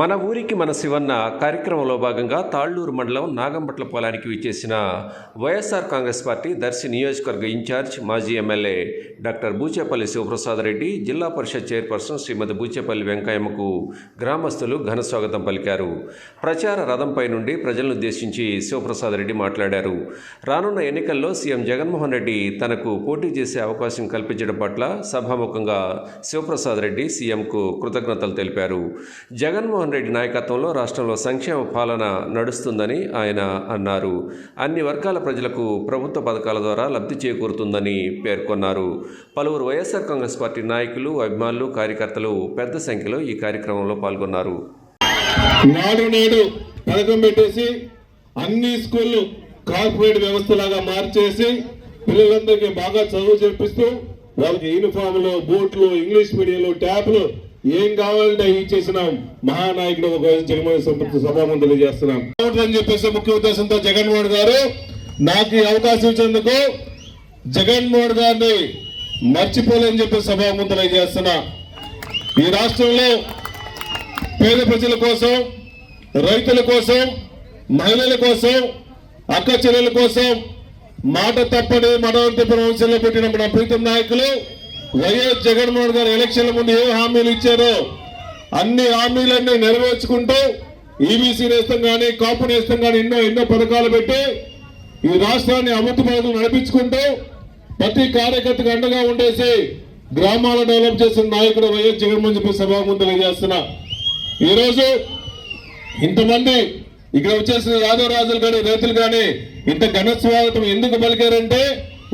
మన ఊరికి మన శివన్న కార్యక్రమంలో భాగంగా తాళ్ళూరు మండలం నాగంపట్ల పొలానికి విచ్చేసిన వైఎస్ఆర్ కాంగ్రెస్ పార్టీ దర్శి నియోజకవర్గ ఇన్ఛార్జ్ మాజీ MLA doctor Buchepalli Sivaprasad Reddy zilla parishad chairperson శ్రీమతి బూచేపల్లి వెంకయ్యమ్మకు గ్రామస్తులు ఘన స్వాగతం పలికారు. ప్రచార రథంపై నుండి ప్రజలను ఉద్దేశించి శివప్రసాద్ రెడ్డి మాట్లాడారు. రానున్న ఎన్నికల్లో సీఎం జగన్మోహన్ రెడ్డి తనకు పోటీ చేసే అవకాశం కల్పించడం పట్ల సభాముఖంగా శివప్రసాద్ రెడ్డి సీఎంకు కృతజ్ఞతలు తెలిపారు. జగన్మోహన్ రెడ్డి నాయకత్వంలో రాష్ట్రంలో సంక్షేమ పాలన నడుస్తుందని ఆయన అన్నారు. అన్ని వర్గాల ప్రజలకు ప్రభుత్వ పథకాల ద్వారా లబ్ధి చేకూరుతుందని పేర్కొన్నారు. పలువురు వైఎస్ఆర్ కాంగ్రెస్ పార్టీ నాయకులు అభిమానులు కార్యకర్తలు పెద్ద సంఖ్యలో ఈ కార్యక్రమంలో పాల్గొన్నారు. నాడు నేడు పథకం పెట్టేసి అన్ని స్కూళ్ళు కార్పొరేట్ వ్యవస్థలాగా మార్చేసి పిల్లలందరికీ బాగా చదువు చెప్పిస్తూ వాళ్ళకి యూనిఫామ్లు బూట్లు ఇంగ్లీష్ మీడియంలు ట్యాబ్లు ఏం కావాలంటే ఈ చేసినాం? మహానాయకుడు ఒక జగన్మోహన్ సంతృప్తి సభాముఖం తెలియజేస్తున్నాం. అని చెప్పేసి ముఖ్య ఉద్దేశంతో జగన్మోహన్ గారు నాకు అవకాశం ఇచ్చేందుకు జగన్మోహన్ గారిని మర్చిపోలేని చెప్పి సభాము తెలియజేస్తున్నా. ఈ రాష్ట్రంలో పేద ప్రజల కోసం రైతుల కోసం మహిళల కోసం అక్క చెల్లెల కోసం మాట తప్పని మనవంతి ప్రవంశంలో పెట్టిన మన ప్రీతం నాయకులు వైఎస్ జగన్మోహన్ గారు ఎలక్షన్ల ముందు ఏ హామీలు ఇచ్చారో అన్ని హామీలన్నీ నెరవేర్చుకుంటూ ఈబీసీ నేస్తం కానీ కాపు నేస్తం కానీ ఎన్నో ఎన్నో పథకాలు పెట్టి ఈ రాష్ట్రాన్ని అభివృద్ధి పథకం నడిపించుకుంటూ ప్రతి కార్యకర్తకు అండగా ఉండేసి గ్రామాలను డెవలప్ చేసిన నాయకుడు వైఎస్ జగన్మోహన్ చెప్పి సభాముందు తెలియజేస్తున్నా ఈరోజు ఇంతమంది ఇక్కడ వచ్చేసిన యాదవ్ రాజులు కానీ రైతులు కానీ ఇంత ఘన స్వాగతం ఎందుకు పలికారంటే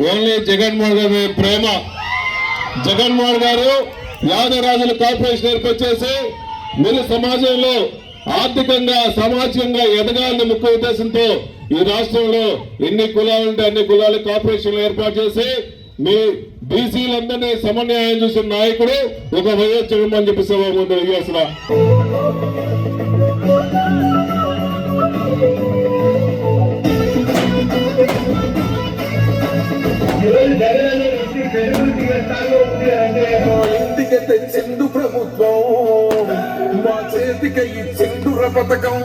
ఓన్లీ జగన్మోహన్ గారి ప్రేమ. జగన్మోహన్ గారు యాదరాజుల కార్పొరేషన్ కార్పొరేషన్ చేసి మీరు సమాజంలో ఆర్థికంగా సామాజికంగా ఎదగాలని ముఖ్య ఉద్దేశంతో ఈ రాష్ట్రంలో ఎన్ని కులాలు ఉంటే అన్ని కులాల కార్పొరేషన్లు ఏర్పాటు చేసి మీ బీసీలందరినీ సమన్వయం చూసిన నాయకుడు ఒక వైఎస్ జగన్మోహన్ చెప్పి సభ ముందు తెలియజేస్తున్నా. ఇంటికి తెచ్చిండు ప్రభుత్వం మా చేతికి ఇచ్చిండు పథకం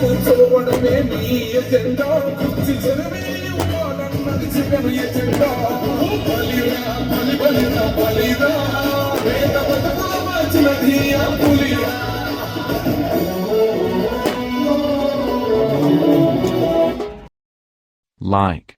కూర్చోవడమే మీ ఎజెండా కుర్చి జనమే ఇవ్వాలన్నది జగన్ ఎజెండా బలిరా బలి బలిరా బలిరా వేద బతుకుల మార్చినది ఆ పులిరా Like,